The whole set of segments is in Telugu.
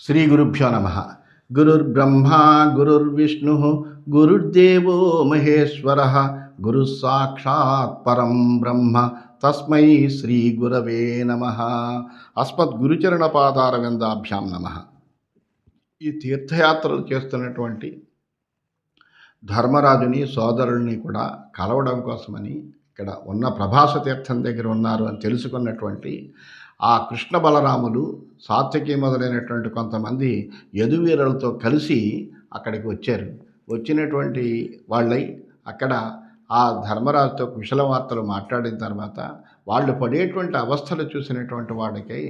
శ్రీ గురుభ్యో నమ. గురుర్బ్రహ్మ గురుర్విష్ణు గురుర్దేవో మహేశ్వర. గురు సాక్షాత్ పరం బ్రహ్మ తస్మై శ్రీ గురవే నమ. అస్మద్ గురుచరణ పాదార విందాభ్యాం నమ. ఈ తీర్థయాత్రలు చేస్తున్నటువంటి ధర్మరాజుని సోదరుల్ని కూడా కలవడం కోసమని ఇక్కడ ఉన్న ప్రభాస తీర్థం దగ్గర ఉన్నారు అని తెలుసుకున్నటువంటి ఆ కృష్ణ బలరాములు సాత్వికి మొదలైనటువంటి కొంతమంది యదువీరులతో కలిసి అక్కడికి వచ్చారు. వచ్చినటువంటి వాళ్ళై అక్కడ ఆ ధర్మరాజుతో కుశల వార్తలు మాట్లాడిన తర్వాత వాళ్ళు పడేటువంటి అవస్థలు చూసినటువంటి వాడికి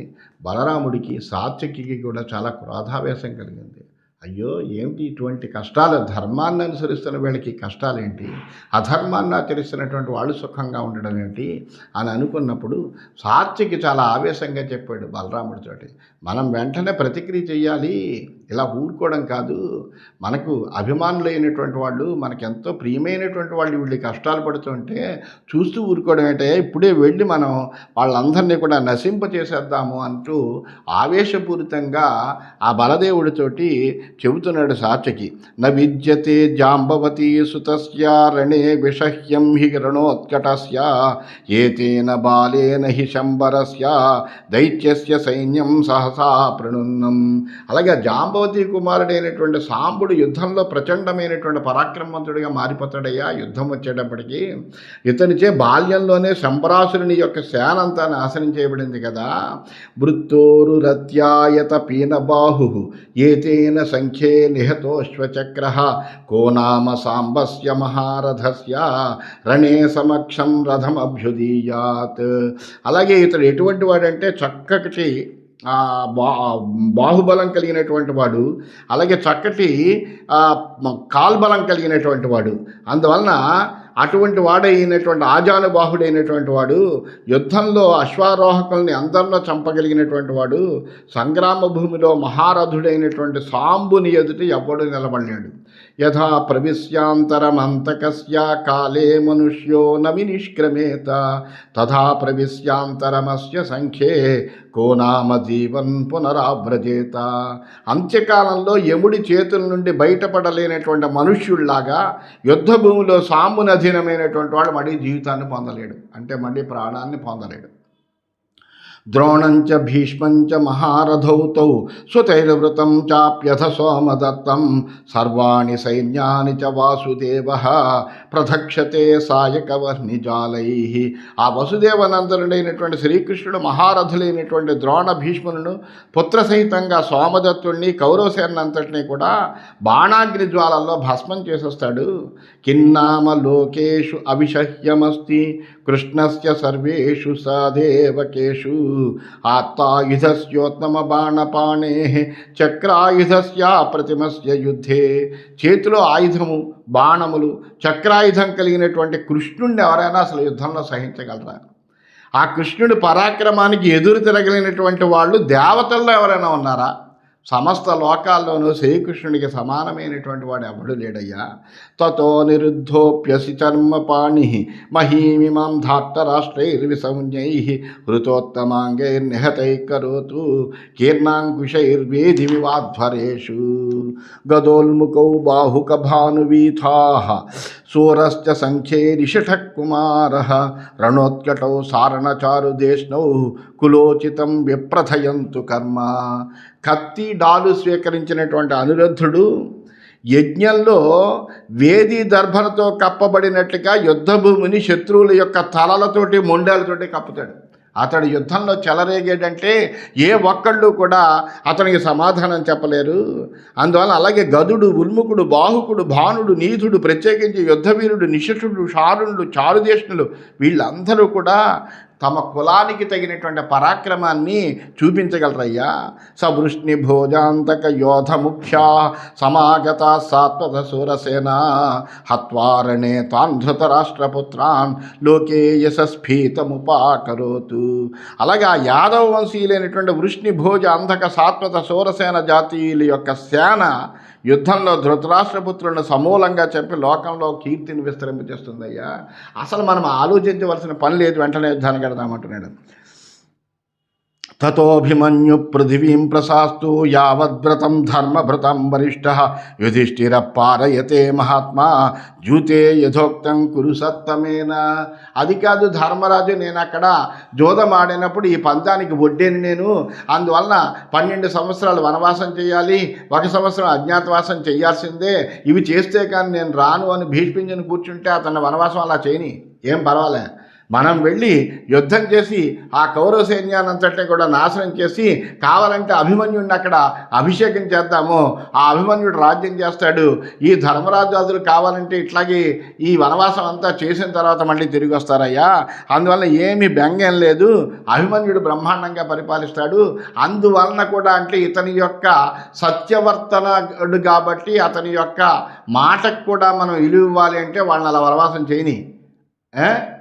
బలరాముడికి సాత్వికి కూడా చాలా క్రోధావేశం కలిగింది. అయ్యో ఏమిటి ఇటువంటి కష్టాలు? ధర్మాన్ని అనుసరిస్తున్న వీళ్ళకి కష్టాలేంటి? అధర్మాన్ని ఆచరిస్తున్నటువంటి వాళ్ళు సుఖంగా ఉండడం ఏంటి? అని అనుకున్నప్పుడు సాత్వికి చాలా ఆవేశంగా చెప్పాడు బలరాముడితోటి మనం వెంటనే ప్రతిక్రియ చెయ్యాలి. ఇలా ఊరుకోవడం కాదు. మనకు అభిమానులైనటువంటి వాళ్ళు మనకు ఎంతో ప్రియమైనటువంటి వాళ్ళు వీళ్ళు కష్టాలు పడుతుంటే చూస్తూ ఊరుకోవడం ఏంటే ఇప్పుడే వెళ్ళి మనం వాళ్ళందరినీ కూడా నశింప చేసేద్దాము అంటూ ఆవేశపూరితంగా ఆ బలదేవుడితోటి చెబుతున్నాడు సాచకి న విద్యతే జాంబవతి సుతస్య రణే విషహ్యం హి రణోత్కటస్య ఏతేన బాలేన హి శంబరస్య దైత్యస్య సైన్యం సహసా ప్రణున్నం. అలాగే జాంబవతి కుమారుడైనటువంటి సాంబుడు యుద్ధంలో ప్రచండమైనటువంటి పరాక్రమవంతుడిగా మారిపోతాడయ్యా. యుద్ధం వచ్చేటప్పటికి ఇతనిచే బాల్యంలోనే శంబరాసురుని యొక్క సేన నాశనం చేయబడింది కదా. వృత్తోరు రత్యాయత పీనబాహు ఏతేన సంఖ్యే నిహతోశ్వచక్ర కో నామ సాంబస్య మహారథస్య రణే సమక్షం రథమభ్యుదీయాత్. అలాగే ఇతడు ఎటువంటి వాడంటే చక్కటి బాహుబలం కలిగినటువంటి వాడు అలాగే చక్కటి కాల్బలం కలిగినటువంటి వాడు. అందువలన అటువంటి వాడైనటువంటి ఆజానుబాహుడైనటువంటి వాడు యుద్ధంలో అశ్వారోహకుల్ని అందరిలో చంపగలిగినటువంటి వాడు సంగ్రామ భూమిలో మహారథుడైనటువంటి సాంబుని ఎదుట ఎవ్వడు నిలబడలేడు. యథా ప్రవిశ్యాంతరమంతకస్య కాలే మనుష్యో నమి నిష్క్రమేత తథా ప్రవిశ్యాంతరమస్య సంఖ్యే కోనామ జీవన్ పునరావ్రజేత. అంత్యకాలంలో యముడి చేతుల నుండి బయటపడలేనటువంటి మనుష్యుల్లాగా యుద్ధ భూమిలో బలహీనమైనటువంటి వాడు మళ్ళీ జీవితాన్ని పొందలేడు. అంటే మళ్ళీ ప్రాణాన్ని పొందలేడు. ద్రోణంచ భీష్మంచ మహారథౌ తౌ సుతైర్వృతం చాప్యథ సోమదత్తం. సర్వాణి సైన్యాని చ వాసుదేవ ప్రధక్షతే సాయకవర్ణిజాలై. ఆ వసుదేవనందనుడైనటువంటి శ్రీకృష్ణుడు మహారథులైనటువంటి ద్రోణ భీష్ములను పుత్రసహితంగా సోమదత్తుణ్ణి కౌరవసేనంతటిని కూడా బాణాగ్ని జ్వాలల్లో భస్మం చేసేస్తాడు. కిన్నామ లోకేషు అవిషహ్యమస్తి కృష్ణస్య సర్వేషు సాదేవకేషు ఆత్తాయుధస్యోత్తమ బాణపాణే చక్రాయుధస్య ప్రతిమస్య యుద్ధే. చేతిలో ఆయుధము బాణములు చక్రాయుధం కలిగినటువంటి కృష్ణుణ్ణి ఎవరైనా అసలు యుద్ధంలో సహించగలరా? ఆ కృష్ణుడి పరాక్రమానికి ఎదురు తిరగలిగినటువంటి వాళ్ళు దేవతల్లో ఎవరైనా ఉన్నారా? సమస్త లోకాల్లోనూ శ్రీకృష్ణుడికి సమానమైనటువంటి వాడు ఎవడు లేడయ్యా? తతో నిరుద్ధోప్యసి చర్మపాణి మహీమిమాం ధార్తరాష్ట్రైర్విసంజ్ఞై హృతోత్తమాంగైర్నిహతైకరోతు కీర్ణాంకుశైర్వేది వివాధ్వరేషు గదోల్ముకౌ బాహుకభానువీథా సూరశ్చ సంఖ్యేరిషఠ కుమార రణోత్కటౌ సారణచారుదేష్ణౌ కులోచితం విప్రథయంతు కర్మ. కత్తి డాలు స్వీకరించినటువంటి అనిరుద్ధుడు యజ్ఞంలో వేది దర్భలతో కప్పబడినట్లుగా యుద్ధభూమిని శత్రువుల యొక్క తలలతోటి మొండాలతోటి కప్పుతాడు. అతడు యుద్ధంలో చెలరేగాడంటే ఏ ఒక్కళ్ళు కూడా అతనికి సమాధానం చెప్పలేరు. అందువల్ల అలాగే గదుడు ఉల్ముకుడు బాహుకుడు భానుడు నీధుడు ప్రత్యేకించి యుద్ధవీరుడు నిశటుడు షారుణుడు చారుదేశనులు వీళ్ళందరూ కూడా తమ కులానికి తగినటువంటి పరాక్రమాన్ని చూపించగలరయ్యా. సవృష్ణి భోజాంతక యోధ ముఖ్యా సమాగత సాత్వత సూరసేన హత్వారణే తాంధృత రాష్ట్రపుత్రాన్ లోకే యశస్ఫీతముపాకరోతు. అలాగే ఆ యాదవ వంశీయులైనటువంటి వృష్ణి భోజ అంధక సాత్వత సూరసేన జాతీయుల యొక్క సేన యుద్ధంలో ధృతరాష్ట్రపుత్రులను సమూలంగా చెప్పి లోకంలో కీర్తిని విస్తరింపజేస్తుందయ్యా అసలు మనం ఆలోచించవలసిన పని లేదు వెంటనే యుద్ధానికి వెళదామంటున్నాడు తతోభిమన్యు పృథివీం ప్రశాస్తు యావద్వ్రతం ధర్మభృతం వరిష్ట యుధిష్ఠిర పారయతే మహాత్మా జూతే యథోక్తం కురు సత్తమేన. అది కాదు ధర్మరాజు నేను అక్కడ జోదమాడినప్పుడు ఈ పంచానికి వడ్డేని నేను. అందువలన పన్నెండు సంవత్సరాలు వనవాసం చేయాలి ఒక సంవత్సరం అజ్ఞాతవాసం చేయాల్సిందే. ఇవి చేస్తే కానీ నేను రాను అని భీష్మించని కూర్చుంటే అతని వనవాసం అలా చేయని. ఏం పర్వాలే. మనం వెళ్ళి యుద్ధం చేసి ఆ కౌరవ సైన్యాన్నంతటిని కూడా నాశనం చేసి కావాలంటే అభిమన్యుడిని అక్కడ అభిషేకం చేద్దాము ఆ అభిమన్యుడు రాజ్యం చేస్తాడు ఈ ధర్మరాజాదులు కావాలంటే ఇట్లాగే ఈ వనవాసం అంతా చేసిన తర్వాత మళ్ళీ తిరిగి వస్తారయ్యా. అందువల్ల ఏమి బెంగం లేదు అభిమన్యుడు బ్రహ్మాండంగా పరిపాలిస్తాడు. అందువలన కూడా అంటే ఇతని యొక్క సత్యవర్తనడు కాబట్టి అతని యొక్క మాటకు కూడా మనం ఇలువ ఇవ్వాలి అంటే వాళ్ళని అలా వనవాసం చేయని.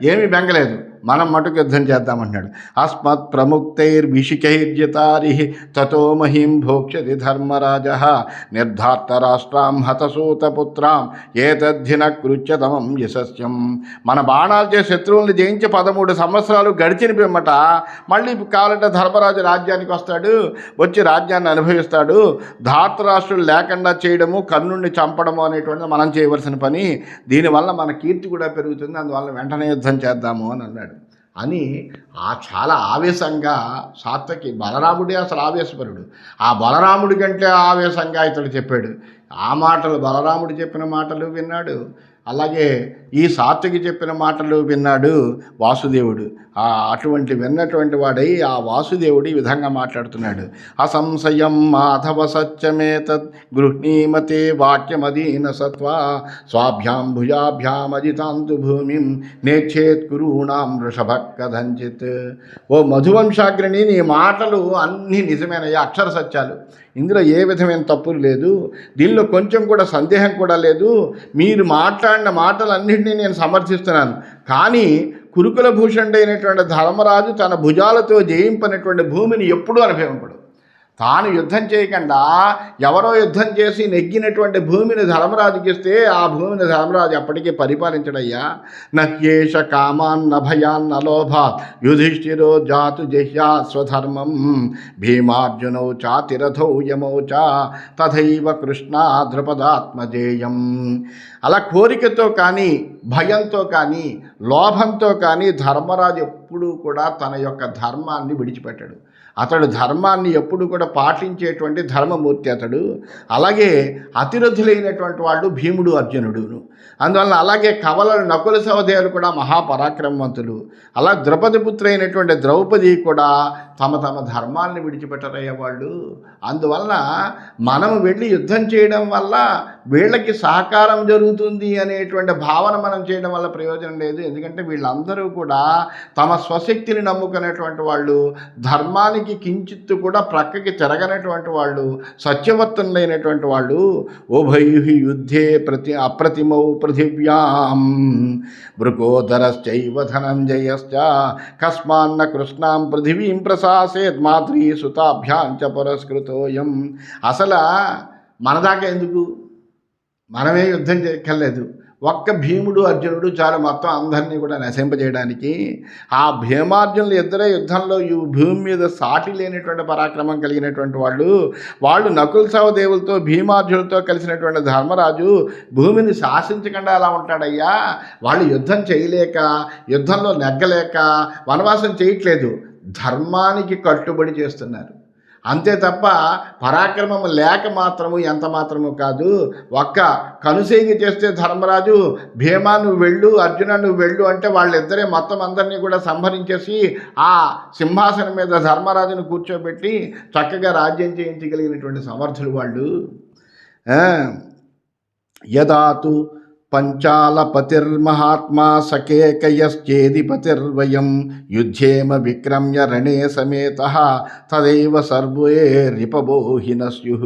ఏమీ బెంగలేదు. మనం మటుకు యుద్ధం చేద్దామంటున్నాడు. అస్మత్ ప్రముక్తైర్విషికైర్జితారి తతో మహిం భోక్ష్యతి ధర్మరాజ నిర్ధార్త రాష్ట్రాం హతసూతపుత్రాం ఏతద్ధిన కృత్యతమం యశస్యం. మన బాణాలచే శత్రువుల్ని జయించి పదమూడు సంవత్సరాలు గడిచిన పిమ్మట మళ్ళీ కావాలంటే ధర్మరాజు రాజ్యానికి వస్తాడు వచ్చి రాజ్యాన్ని అనుభవిస్తాడు. ధార్తరాష్ట్రులు లేకుండా చేయడము కర్ణుణ్ణి చంపడము అనేటువంటిది మనం చేయవలసిన పని. దీనివల్ల మన కీర్తి కూడా పెరుగుతుంది అందువల్ల వెంటనే యుద్ధం చేద్దాము అని అన్నాడు. అని ఆ చాలా ఆవేశంగా సాత్వకి బలరాముడే అసలు ఆవేశపరుడు. ఆ బలరాముడి కంటే ఆవేశంగా ఇతడు చెప్పాడు. ఆ మాటలు బలరాముడు చెప్పిన మాటలు విన్నాడు. అలాగే ఈ సాత్వికి చెప్పిన మాటలు విన్నాడు వాసుదేవుడు. ఆ అటువంటి విన్నటువంటి వాడై ఆ వాసుదేవుడు ఈ విధంగా మాట్లాడుతున్నాడు. అసంశయం మాధవ సత్యమేతత్ గృహ్ణీమతే వాక్యమదీన సత్వా స్వాభ్యాం భుజాభ్యామజితాంతు భూమిం నేచ్చేత్ కురూణాం వృషభ కథంచిత్. ఓ మధువంశాగ్రిని నీ మాటలు అన్నీ నిజమేనయ్యా అక్షర సత్యాలు. ఇందులో ఏ విధమైన తప్పులు లేదు. దీనిలో కొంచెం కూడా సందేహం కూడా లేదు. మీరు మాట్లాడిన మాటలన్నింటినీ నేను సమర్థిస్తున్నాను. కానీ కురుకుల భూషణుడైనటువంటి ధర్మరాజు తన భుజాలతో జయింపనటువంటి భూమిని ఎప్పుడూ అనుభవింపడు తాను యుద్ధం చేయకుండా ఎవరో యుద్ధం చేసి నెగ్గినటువంటి భూమిని ధర్మరాజుకి ఇస్తే ఆ భూమిని ధర్మరాజు అప్పటికే పరిపాలించడయ్యా. నహ్యేష కామాన్న భయాన్న లోభ యుధిష్ఠిరో జాతు జహ్యా స్వధర్మం భీమార్జునౌ చాతిరథౌ యమౌ చ తథైవ కృష్ణ ద్రుపదాత్మజేయం. అలా కోరికతో కానీ భయంతో కానీ లోభంతో కానీ ధర్మరాజు ఎప్పుడూ కూడా తన యొక్క ధర్మాన్ని విడిచిపెట్టాడు. అతడు ధర్మాన్ని ఎప్పుడు కూడా పాటించేటువంటి ధర్మమూర్తి అతడు. అలాగే అతిరథులైనటువంటి వాళ్ళు భీముడు అర్జునుడును. అందువలన అలాగే కవలలు నకుల సహోదయాలు కూడా మహాపరాక్రమవంతులు. అలా ద్రౌపది పుత్రి అయినటువంటి ద్రౌపది కూడా తమ తమ ధర్మాన్ని విడిచిపెట్టరయ్యే వాళ్ళు. అందువలన మనం వెళ్ళి యుద్ధం చేయడం వల్ల వీళ్ళకి సహకారం జరుగుతుంది అనేటువంటి భావన మనం చేయడం వల్ల ప్రయోజనం లేదు. ఎందుకంటే వీళ్ళందరూ కూడా తమ స్వశక్తిని నమ్ముకునేటువంటి వాళ్ళు ధర్మానికి కించిత్తు కూడా ప్రక్కకి తిరగనటువంటి వాళ్ళు సత్యవర్తనులైనటువంటి వాళ్ళు. ఉభై యుద్ధే ప్రతి అప్రతిమౌ పృథివ్యాం. భృగోధరశ్చైవ ధనంజయశ్చ కస్మాన్న కృష్ణాం పృథివీం ప్రశాసేత్ మాతృ సుతాభ్యాంచ పురస్కృతోయం. అసలు మనదాకా ఎందుకు? మనమే యుద్ధం చేయక్కర్లేదు. ఒక్క భీముడు అర్జునుడు చాలు మొత్తం అందరినీ కూడా నశింపజేయడానికి. ఆ భీమార్జునులు ఇద్దరే యుద్ధంలో ఈ భూమి మీద సాటి లేనటువంటి పరాక్రమం కలిగినటువంటి వాళ్ళు. వాళ్ళు నకుల సహదేవులతో భీమార్జునులతో కలిసినటువంటి ధర్మరాజు భూమిని శాసించకుండా అలా ఉంటాడయ్యా? వాళ్ళు యుద్ధం చేయలేక యుద్ధంలో నెగ్గలేక వనవాసం చేయట్లేదు. ధర్మానికి కట్టుబడి చేస్తున్నారు. అంతే తప్ప పరాక్రమం లేక మాత్రము ఎంత మాత్రము కాదు. ఒక్క కనుసేగి చేస్తే ధర్మరాజు భీమా నువ్వు వెళ్ళు అర్జున నువ్వు వెళ్ళు అంటే వాళ్ళిద్దరే మొత్తం అందరినీ కూడా సంహరించేసి ఆ సింహాసనం మీద ధర్మరాజును కూర్చోబెట్టి చక్కగా రాజ్యం చేయించగలిగినటువంటి సమర్థులు వాళ్ళు. యదాతు పంచాలపతిర్మహాత్మా సకేకయశ్చేదిపతిర్వయం యుద్ధేమ విక్రమ్య రణే సమేత తదైవ సర్వే రిపబోహిన స్యు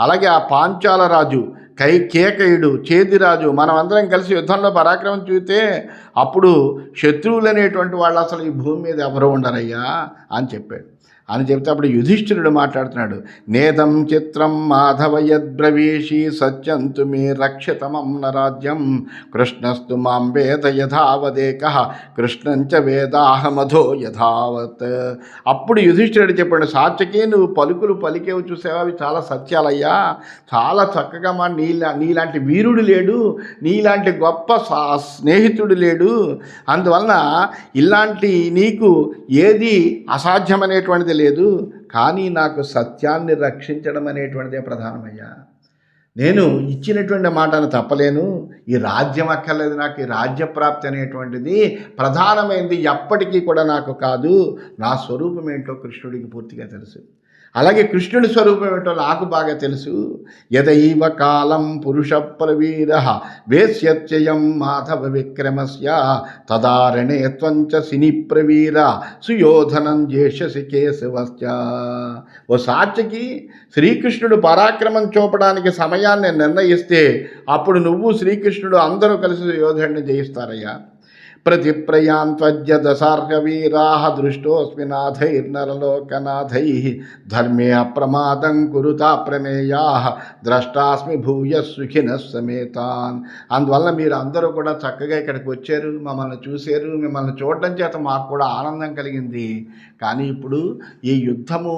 అలాగే ఆ పాంచాల రాజు కై కేకయుడు చేదిరాజు మనమందరం కలిసి యుద్ధంలో పరాక్రమం చూస్తే అప్పుడు శత్రువులు అనేటువంటి వాళ్ళు అసలు ఈ భూమి మీద ఎవరు ఉండరయ్యా అని చెప్పాడు. అని చెప్తే అప్పుడు యుధిష్ఠిరుడు మాట్లాడుతున్నాడు. నేదం చిత్రం మాధవయద్బ్రవీషి సత్యంతు మీ రక్షితమం నరాజ్యం కృష్ణస్తు మాం వేద యథావదేక. కృష్ణంచ వేదాహమధో యథావత్. అప్పుడు యుధిష్ఠిరుడు చెప్పాడు సాత్యకే నువ్వు పలుకులు పలికేవు చూసావా? అవి చాలా సత్యాలయ్యా. చాలా చక్కగా మా నీలా నీలాంటి వీరుడు లేడు. నీలాంటి గొప్ప సా స్నేహితుడు లేడు. అందువలన ఇలాంటి నీకు ఏది అసాధ్యమనేటువంటిది లేదు కానీ నాకు సత్యాన్ని రక్షించడం అనేటువంటిదే ప్రధానమయ్యా. నేను ఇచ్చినటువంటి మాటను తప్పలేను ఈ రాజ్యం అక్కర్లేదు నాకు ఈ రాజ్యప్రాప్తి అనేటువంటిది ప్రధానమైనది ఎప్పటికీ కూడా నాకు కాదు నా స్వరూపం ఏంటో కృష్ణుడికి పూర్తిగా తెలుసు. అలాగే కృష్ణుడి స్వరూపం ఏంటో నాకు బాగా తెలుసు. యదైవ కాలం పురుష ప్రవీర వేశ్యత్యయం మాధవ విక్రమస్య తదారణే త్వంచ సిని ప్రవీర సుయోధనం జేషసి కేశవస్య. ఓ సాక్షికి శ్రీకృష్ణుడు పరాక్రమం చూపడానికి సమయాన్ని నిర్ణయిస్తే అప్పుడు నువ్వు శ్రీకృష్ణుడు అందరూ కలిసి యోధుడిని జయిస్తారయ్యా. ప్రతిప్రయాంత్వజ్య దశార్హవీరా దృష్టోస్మి నాథైర్నరలోకనాథై ధర్మే అప్రమాదం కురుతా ప్రమేయా ద్రష్టాస్మి భూయ సుఖిన సమేతాన్. అందువల్ల మీరు అందరూ కూడా చక్కగా ఇక్కడికి వచ్చారు మమ్మల్ని చూశారు మిమ్మల్ని చూడడం చేత మాకు కూడా ఆనందం కలిగింది. కానీ ఇప్పుడు ఈ యుద్ధము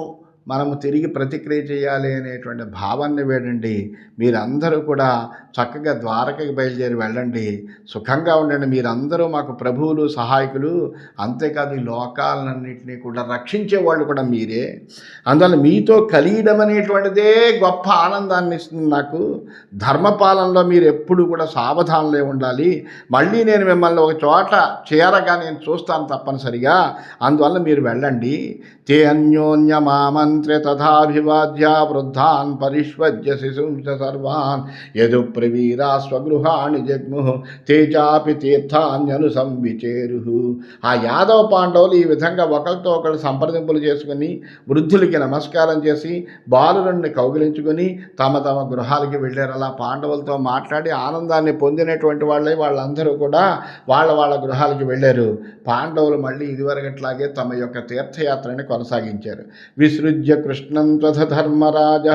మనము తిరిగి ప్రతిక్రియ చేయాలి అనేటువంటి భావాన్ని వేడండి. మీరందరూ కూడా చక్కగా ద్వారకకి బయలుదేరి వెళ్ళండి. సుఖంగా ఉండండి. మీరందరూ మాకు ప్రభువులు సహాయకులు అంతేకాదు ఈ లోకాలన్నింటినీ కూడా రక్షించే వాళ్ళు కూడా మీరే. అందువల్ల మీతో కలియడం అనేటువంటిదే గొప్ప ఆనందాన్ని ఇస్తుంది నాకు. ధర్మపాలనలో మీరు ఎప్పుడు కూడా సావధానంలో ఉండాలి. మళ్ళీ నేను మిమ్మల్ని ఒక చోట చేరగా నేను చూస్తాను తప్పనిసరిగా. అందువల్ల మీరు వెళ్ళండి. తే అన్యోన్య మామంత్రే తథాభివాద్య వృద్ధాన్ పరిష్వజ్య శిశుంస సర్వాన్ యదు ప్రవీరా స్వగృహాణి జగ్ము తే చాపి తీర్థాన్యను సంవిచేరు ఆ యాదవ పాండవులు ఈ విధంగా ఒకరితో ఒకరు సంప్రదింపులు చేసుకుని వృద్ధులకి నమస్కారం చేసి బాలురుణ్ణి కౌగిలించుకొని తమ తమ గృహాలకి వెళ్ళారు. అలా పాండవులతో మాట్లాడి ఆనందాన్ని పొందినటువంటి వాళ్ళే వాళ్ళందరూ కూడా వాళ్ళ వాళ్ళ గృహాలకి వెళ్ళారు. పాండవులు మళ్ళీ ఇదివరకట్లాగే తమ యొక్క తీర్థయాత్రని కొనసాగించారు. విసృజ్య కృష్ణం త్వథ ధర్మరాజ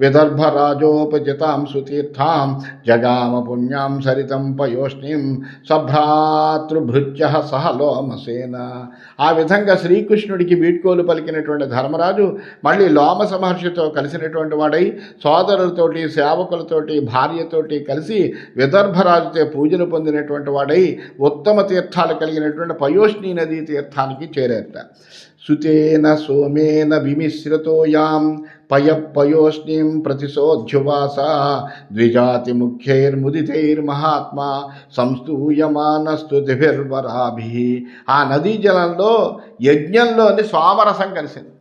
విదర్భరాజోపజితాం సుతీర్థాం జగామ పుణ్యాం సరితం పయోష్ణిం సభ్రాతృభృత్య సహ లోమసేన ఆ విధంగా శ్రీకృష్ణుడికి వీడ్కోలు పలికినటువంటి ధర్మరాజు మళ్ళీ లోమస మహర్షితో కలిసినటువంటి వాడై సోదరులతోటి సేవకులతోటి భార్యతోటి కలిసి విదర్భరాజుతో పూజలు పొందినటువంటి వాడై ఉత్తమ తీర్థాలు కలిగినటువంటి పయోష్ణి నదీ తీర్థానికి చేరారట. సుతేన సోమేన విమిశ్రతోయాం పయపయోష్ణీం పయ పయోష్ణిం ప్రతిశోధ్యువాస ద్విజాతి ముఖ్యైర్ముదితైర్మహాత్మా సంస్తూయమానస్తుతిభిర్వరాభి ఆ నదీ జలంలో యజ్ఞంలోని సోమరసం కలిసింది।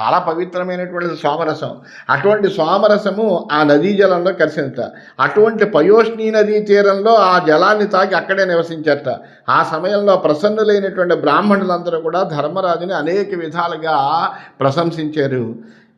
చాలా పవిత్రమైనటువంటి సోమరసం అటువంటి సోమరసము ఆ నదీ జలంలో కలిసిందట అటువంటి పయోష్ణీ నదీ తీరంలో ఆ జలాన్ని తాగి అక్కడే నివసించట. ఆ సమయంలో ప్రసన్నులైనటువంటి బ్రాహ్మణులందరూ కూడా ధర్మరాజుని అనేక విధాలుగా ప్రశంసించారు.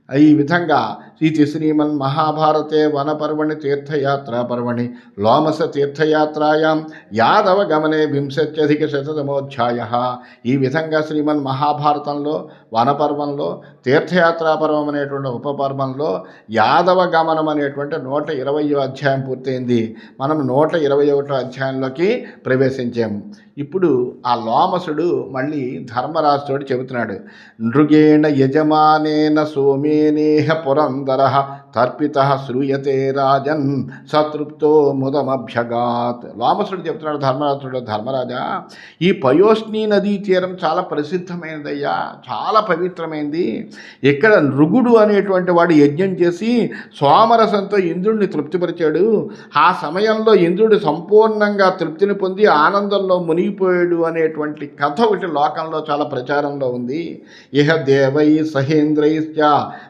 ఈ విధంగా ఇది శ్రీమన్ మహాభారతే వనపర్వణి తీర్థయాత్రా పర్వణి లోమస తీర్థయాత్రాయాం యాదవ గమనే వింశత్యధిక శతమోధ్యాయ ఈ విధంగా శ్రీమన్ మహాభారతంలో వనపర్వంలో తీర్థయాత్రాపర్వం అనేటువంటి ఉపపర్వంలో యాదవ గమనం అనేటువంటి నూట ఇరవై అధ్యాయం పూర్తయింది. మనం నూట ఇరవై ఒకటో అధ్యాయంలోకి ప్రవేశించాము ఇప్పుడు ఆ లోమసుడు మళ్ళీ ధర్మరాజుతోటి చెబుతున్నాడు. నృగేణ యజమానేన సోమేనేహ పురం Daraja తర్పిత శ్రూయతే రాజన్ సతృప్తో ముదమభ్యగాత్. లోమసుడు చెప్తున్నాడు? ధర్మరాజుడు ధర్మరాజా ఈ పయోష్ణి నదీ తీరం చాలా ప్రసిద్ధమైనదయ్యా చాలా పవిత్రమైంది. ఇక్కడ నృగుడు అనేటువంటి వాడు యజ్ఞం చేసి సోమరసంతో ఇంద్రుడిని తృప్తిపరిచాడు. ఆ సమయంలో ఇంద్రుడు సంపూర్ణంగా తృప్తిని పొంది ఆనందంలో మునిగిపోయాడు అనేటువంటి కథ ఒకటి లోకంలో చాలా ప్రచారంలో ఉంది. ఇహ దేవై సహేంద్రైశ్చ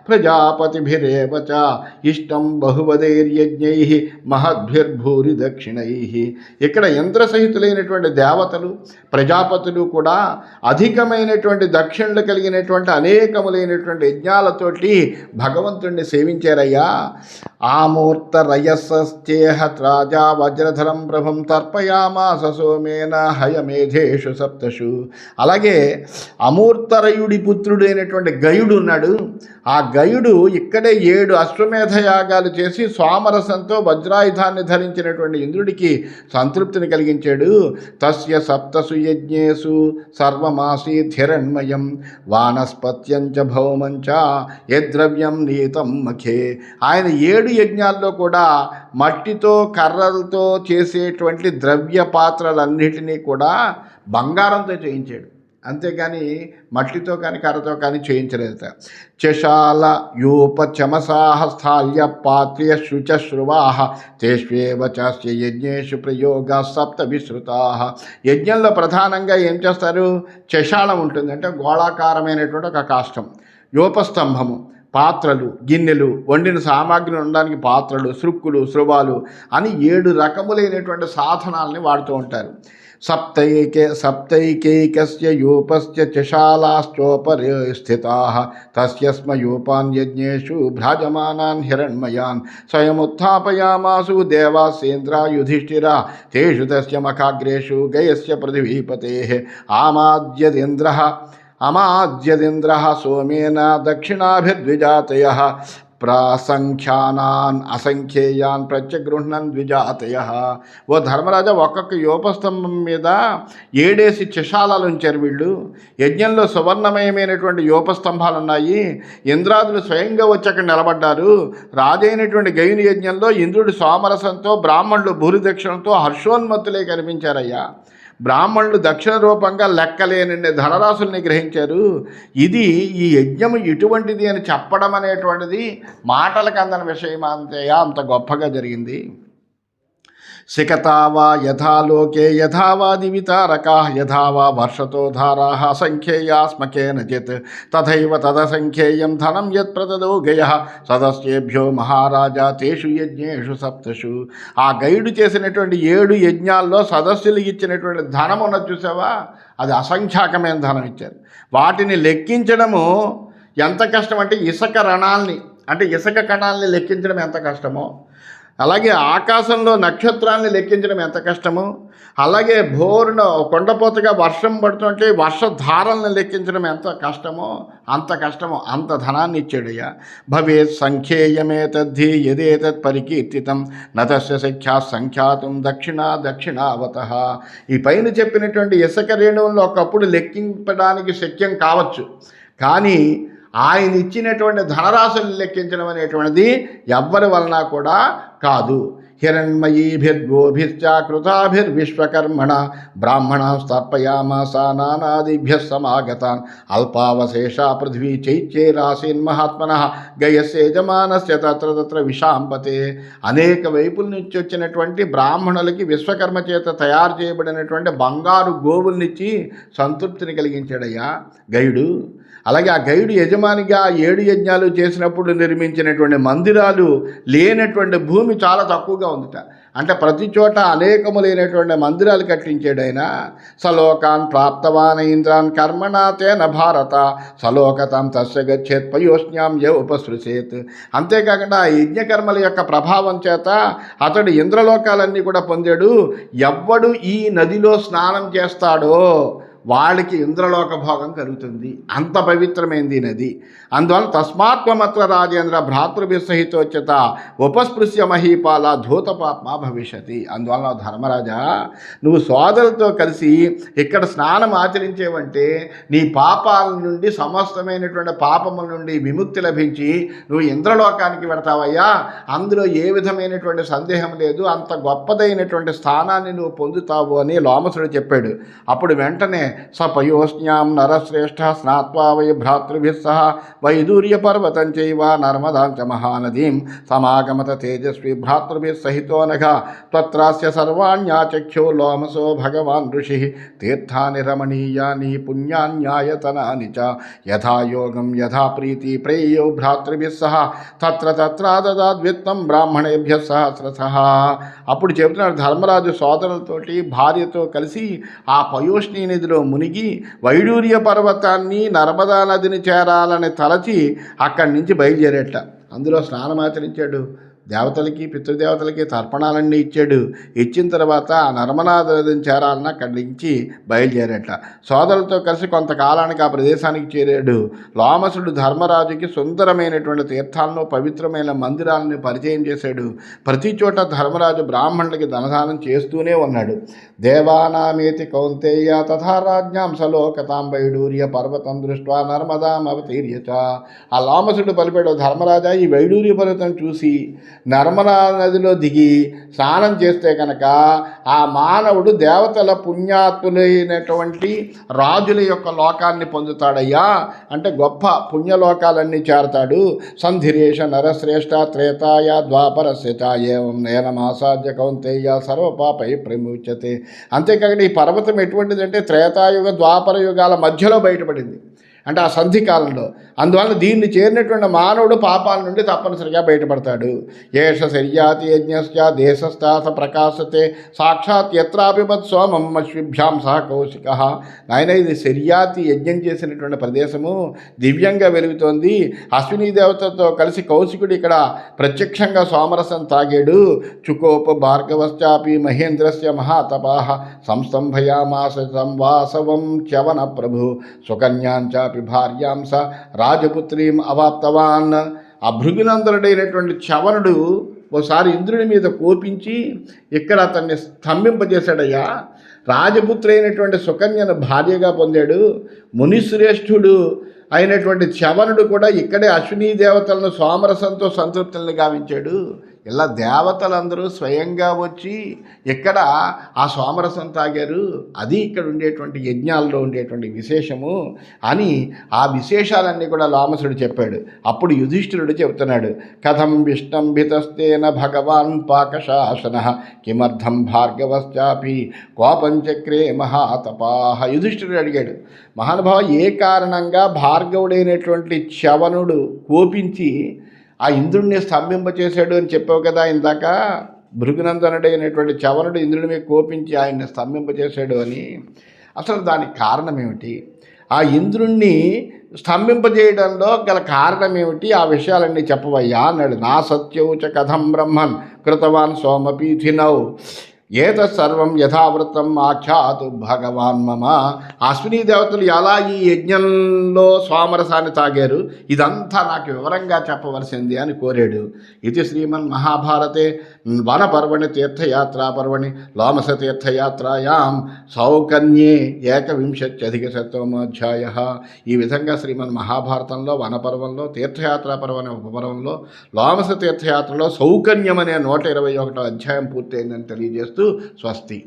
ప్రజాపతిభిరేవ చ ఇష్టం బహువదేర్యజ్ఞై మహద్భిర్భూరి దక్షిణై. ఇక్కడ యంత్రసహితులైనటువంటి దేవతలు ప్రజాపతులు కూడా అధికమైనటువంటి దక్షిణలు కలిగినటువంటి అనేకములైనటువంటి యజ్ఞాలతోటి భగవంతుణ్ణి సేవించారయ్యా. ఆమూర్త రయస్చేహ రాజా వజ్రధరం ప్రభం తర్పయామాస సోమేన హయమేధేషు సప్తషు. అలాగే అమూర్తరయుడి పుత్రుడైనటువంటి గయుడు ఉన్నాడు. ఆ గయుడు ఇక్కడే ఏడు అశ్వమేధ యాగాలు చేసి సోమరసంతో వజ్రాయుధాన్ని ధరించినటువంటి ఇంద్రుడికి సంతృప్తిని కలిగించాడు. తస్య సప్తసు యజ్ఞేషు సర్వమాసీత్ వానస్పత్యంచ భౌమంచ యద్రవ్యం నీతం మఖే. ఆయన ఏడు యజ్ఞాల్లో కూడా మట్టితో కర్రలతో చేసేటువంటి ద్రవ్య పాత్రలన్నిటినీ కూడా బంగారంతో చేయించాడు. అంతేగాని మట్టితో కానీ కర్రతో కానీ చేయించలేదు చశాల యూప చమసాహ స్థాల్య పాత్ర్య శుచ శృవాహ తేష్వేవ చాస్య యజ్ఞేషు ప్రయోగ సప్త విశ్రుతా యజ్ఞంలో ప్రధానంగా ఏం చేస్తారు? చశాలం ఉంటుంది. అంటే గోళాకారమైనటువంటి ఒక కాష్టం. యోపస్తంభము పాత్రలు గిన్నెలు వండిన సామాగ్రిని ఉండడానికి పాత్రలు సృక్కులు శృవాలు అని ఏడు రకములైనటువంటి సాధనాలని వాడుతూ ఉంటారు. सप्तक सप्तक यूपस्य च शालाश्चोपरि स्थिताः तस्य स्म यूपान् यज्ञेषु देवासेन्द्रा युधिष्ठिरा तेषु तस्य मखाग्रेषु गयस्य पृथिवीपतेः। आमाद्यदिन्द्रः अमाद्यदिन्द्रः सोमेन दक्षिणाभिर्द्विजातयः। ప్రాసంఖ్యానాన్ అసంఖ్యేయాన్ ప్రత్యగృహ్ణన్ ద్విజాతయ. ఓ ధర్మరాజా ఒక్కొక్క యోపస్తంభం మీద ఏడేసి చిషాలాలు ఉంచారు వీళ్ళు. యజ్ఞంలో సువర్ణమయమైనటువంటి యోపస్తంభాలు ఉన్నాయి ఇంద్రాదులు స్వయంగా వచ్చి అక్కడ నిలబడ్డారు. రాజైనటువంటి గయుని యజ్ఞంలో ఇంద్రుడి సోమరసంతో బ్రాహ్మణులు భూరిదక్షిణంతో హర్షోన్మత్తులే కనిపించారయ్యా. బ్రాహ్మణులు దక్షిణ రూపంగా లెక్కలేని ధనరాశుల్ని గ్రహించారు. ఇది ఈ యజ్ఞము ఇటువంటిది అని చెప్పడం అనేటువంటిది మాటలకు అందని విషయం అంతే అంత గొప్పగా జరిగింది. సికతావా యథాలోకే యథావా దివితారకా యథావా వర్షతో ధారా అసంఖ్యేయా స్మకేనచిత్ తథైవ తదసంఖ్యేయం ధనం యత్ ప్రదదో గయ సదస్యేభ్యో మహారాజా తేషు యజ్ఞేషు సప్తషు ఆ గైడు చేసినటువంటి ఏడు యజ్ఞాల్లో సదస్సులు ఇచ్చినటువంటి ధనం ఉన్నది చూసావా? అది అసంఖ్యాకమైన ధనం ఇచ్చారు. వాటిని లెక్కించడము ఎంత కష్టం అంటే ఇసుక రణాల్ని అంటే ఇసుక కణాలని లెక్కించడం ఎంత కష్టమో? అలాగే ఆకాశంలో నక్షత్రాన్ని లెక్కించడం ఎంత కష్టమో? అలాగే భోరున కొండపోతగా వర్షం పడుతుంటే వర్షధారలను లెక్కించడం ఎంత కష్టమో? అంత కష్టమో అంత ధనాన్ని ఇచ్చాడయ్యా. భవేత్ సంఖ్యేయమేతద్ధి ఎదేతత్ యదేతత్ పరికీర్తితం నతస్య సంఖ్యా సంఖ్యాతం దక్షిణ దక్షిణావత. ఈ పైన చెప్పినటువంటి ఇసుక రేణువుల్లో ఒకప్పుడు లెక్కింపడానికి శక్యం కావచ్చు. కానీ ఆయన ఇచ్చినటువంటి ధనరాశులు లెక్కించడం అనేటువంటిది ఎవ్వరి వలన కూడా కాదు. హిరణ్మయీభిర్గోభిశ్చాకృతాభిర్విశ్వకర్మణ బ్రాహ్మణ స్థాపయామాసా నానాదిభ్య సమాగతాన్ అల్పావశేషా పృథ్వీ చైత్యేరాసీన్మహాత్మన గయస్యజమానస్య తత్ర తత్ర విషాంపతే అనేక వైపుల నుంచి వచ్చినటువంటి బ్రాహ్మణులకి విశ్వకర్మ చేత తయారు చేయబడినటువంటి బంగారు గోవుల్నిచ్చి సంతృప్తిని కలిగించాడయ్యా. గైడు అలాగే ఆ గైడు యజమానిగా ఏడు యజ్ఞాలు చేసినప్పుడు నిర్మించినటువంటి మందిరాలు లేనటువంటి భూమి చాలా తక్కువగా ఉందిట. అంటే ప్రతి చోట అనేకము లేనటువంటి మందిరాలు కట్టించాడైనా సలోకాన్ ప్రాప్తవాన్ ఇంద్రాన్ కర్మణాతేన భారత. సలోకతాం తస్య గచ్చేత్ పయోష్ణ్యాం ఏ ఉపసృశేత్. అంతేకాకుండా ఆ యజ్ఞకర్మల యొక్క ప్రభావం చేత అతడు ఇంద్రలోకాలన్నీ కూడా పొందాడు. ఎవ్వడు ఈ నదిలో స్నానం చేస్తాడో వాళ్ళకి ఇంద్రలోక భోగం కలుగుతుంది. అంత పవిత్రమైంది నది. అందువల్ల తస్మాత్మత్వ రాజేంద్ర భ్రాతృభిసహితోచ్యత ఉపస్పృశ్య మహీపాల ధూతపాత్మ భవిష్యతి. అందువల్ల ధర్మరాజా నువ్వు సోదరులతో కలిసి ఇక్కడ స్నానం ఆచరించేవంటే నీ పాపాల నుండి సమస్తమైనటువంటి పాపముల నుండి విముక్తి లభించి నువ్వు ఇంద్రలోకానికి పెడతావయ్యా అందులో ఏ విధమైనటువంటి సందేహం లేదు. అంత గొప్పదైనటువంటి స్థానాన్ని నువ్వు పొందుతావు అని లోమసుడు చెప్పాడు. అప్పుడు వెంటనే స పయోస్న్యాం నరశ్రేష్ఠ స్నాత్వా వై భ్రాతృభిः సహ వైదూర్యపర్వతం చైవ నర్మదాం చ మహానదీం సమాగమత తేజస్వి భ్రాతృభిः సహితో నఘ త్వత్రాస్య సర్వాణ్యాచఖ్యో లోమసో భగవాన్ ఋషి తీర్థాని రమణీయాని పుణ్యాన్యాయతనాని చ యథాయోగం యథా ప్రీతి ప్రేయో భ్రాతృభిः సహ తత్ర తత్రాదదాద్విత్తం బ్రాహ్మణేభ్య సహస్రశ అప్పుడు చెబుతున్నాడు ధర్మరాజు సోదరులతోటి భార్యతో కలిసి ఆ పయోష్ణీ నదిలో మునిగి వైడూర్య పర్వతాన్ని నర్మదా నదిని చేరాలని తలచి అక్కడి నుంచి బయలుదేరేట. అందులో స్నానమాచరించాడు దేవతలకి పితృదేవతలకి తర్పణాలన్నీ ఇచ్చాడు. ఇచ్చిన తర్వాత ఆ నర్మనాథం చేరాలని అక్కడి నుంచి బయలుదేరట సోదరులతో కలిసి కొంతకాలానికి ఆ ప్రదేశానికి చేరాడు. లోమసుడు ధర్మరాజుకి సుందరమైనటువంటి తీర్థాలను పవిత్రమైన మందిరాలను పరిచయం చేశాడు. ప్రతి చోట ధర్మరాజు బ్రాహ్మణులకి ధనదానం చేస్తూనే ఉన్నాడు. దేవానామేతి కౌంతేయ తథా రాజ్యాం సలోకతాం పర్వతం దృష్ట్వా నర్మదాం అవతీర్య ఆ లోమసుడు పలిపాడు ధర్మరాజా ఈ వైడూర్య పర్వతం చూసి నర్మదా నదిలో దిగి స్నానం చేస్తే కనుక ఆ మానవుడు దేవతల పుణ్యాత్ములైనటువంటి రాజుల యొక్క లోకాన్ని పొందుతాడయ్యా అంటే గొప్ప పుణ్యలోకాలన్నీ చేరతాడు. సంధిరేష నరశ్రేష్ఠ త్రేతాయ ద్వాపరస్యత ఏవం నేనమాసాధ్య కౌంతేయ సర్వపాపై ప్రముచ్యతే. అంతేకాక ఈ పర్వతం ఎటువంటిదంటే త్రేతాయుగ ద్వాపర యుగాల మధ్యలో బయటపడింది. అంటే ఆ సంధి కాలంలో. అందువల్ల దీన్ని చేరినటువంటి మానవుడు పాపాల నుండి తప్పనిసరిగా బయటపడతాడు. ఏష శర్యాతి యజ్ఞస్య దేశస్థాస ప్రకాశతే సాక్షాత్ ఎత్రాపిపత్ సోమం అశ్విభ్యాం సహ కౌశిక. నాయన ఇది శర్యాతి యజ్ఞం చేసినటువంటి ప్రదేశము. దివ్యంగా వెలుగుతోంది. అశ్విని దేవతతో కలిసి కౌశికుడు ఇక్కడ ప్రత్యక్షంగా సోమరసం తాగాడు. చుకోప భార్గవశ్చాపి మహేంద్రస్య మహాతపా. సంస్తంభయామాస సంవాసవం చవన ప్రభు. సుకన్యాంచాపి భార్యాం స రాజపుత్రీం అవాప్తవాన్. ఆ భృగునందరుడైనటువంటి చవనుడు ఓసారి ఇంద్రుడి మీద కోపించి ఇక్కడ అతన్ని స్తంభింపజేశాడయ్యా. రాజపుత్రి అయినటువంటి సుకన్యను భార్యగా పొందాడు. మునిశ్రేష్ఠుడు అయినటువంటి చవనుడు కూడా ఇక్కడే అశ్వినీ దేవతలను సోమరసంతో సంతృప్తులను గావించాడు. ఇలా దేవతలందరూ స్వయంగా వచ్చి ఇక్కడ ఆ సోమరసం తాగారు? అది ఇక్కడ ఉండేటువంటి యజ్ఞాల్లో ఉండేటువంటి విశేషము అని ఆ విశేషాలన్నీ కూడా లామసుడు చెప్పాడు. అప్పుడు యుధిష్ఠిరుడు చెబుతున్నాడు కథం విష్ణంభితస్తేన భగవాన్ పాకశాసన కిమర్థం భార్గవశ్చాపి కోపంచక్రే మహాతపాహ యుధిష్ఠిరుడు అడిగాడు. మహానుభావ ఏ కారణంగా భార్గవుడైనటువంటి చవనుడు కోపించి ఆ ఇంద్రుడిని స్తంభింపచేశాడు అని చెప్పావు కదా ఇందాక? భృగునందనుడైనటువంటి చవనుడు ఇంద్రుడి మీద కోపించి ఆయన్ని స్తంభింపచేశాడు అని. అసలు దానికి కారణం ఏమిటి? ఆ ఇంద్రుణ్ణి స్తంభింపజేయడంలో గల కారణం ఏమిటి? ఆ విషయాలన్నీ చెప్పవయ్యా అన్నాడు. నా సత్యౌచ కథం బ్రహ్మన్ కృతవాన్ సోమపీథినౌ ఏత సర్వం యథావృతం ఆఖ్యాతు భగవాన్ మమ. అశ్విని దేవతలు ఎలా ఈ యజ్ఞంలో సోమరసాన్ని తాగారు? ఇదంతా నాకు వివరంగా చెప్పవలసింది అని కోరాడు. ఇది శ్రీమన్ మహాభారతే వనపర్వణి తీర్థయాత్రా పర్వణి లోమస తీర్థయాత్రాయాం సౌకన్యే ఏకవింశత్యధిక శతమోధ్యాయ ఈ విధంగా శ్రీమన్ మహాభారతంలో వనపర్వంలో తీర్థయాత్రా పర్వని ఉపపర్వంలో లోమస తీర్థయాత్రలో సౌకన్యం అనే నూట ఇరవై ఒకటో అధ్యాయం పూర్తయిందని తెలియజేస్తూ స్వస్తి.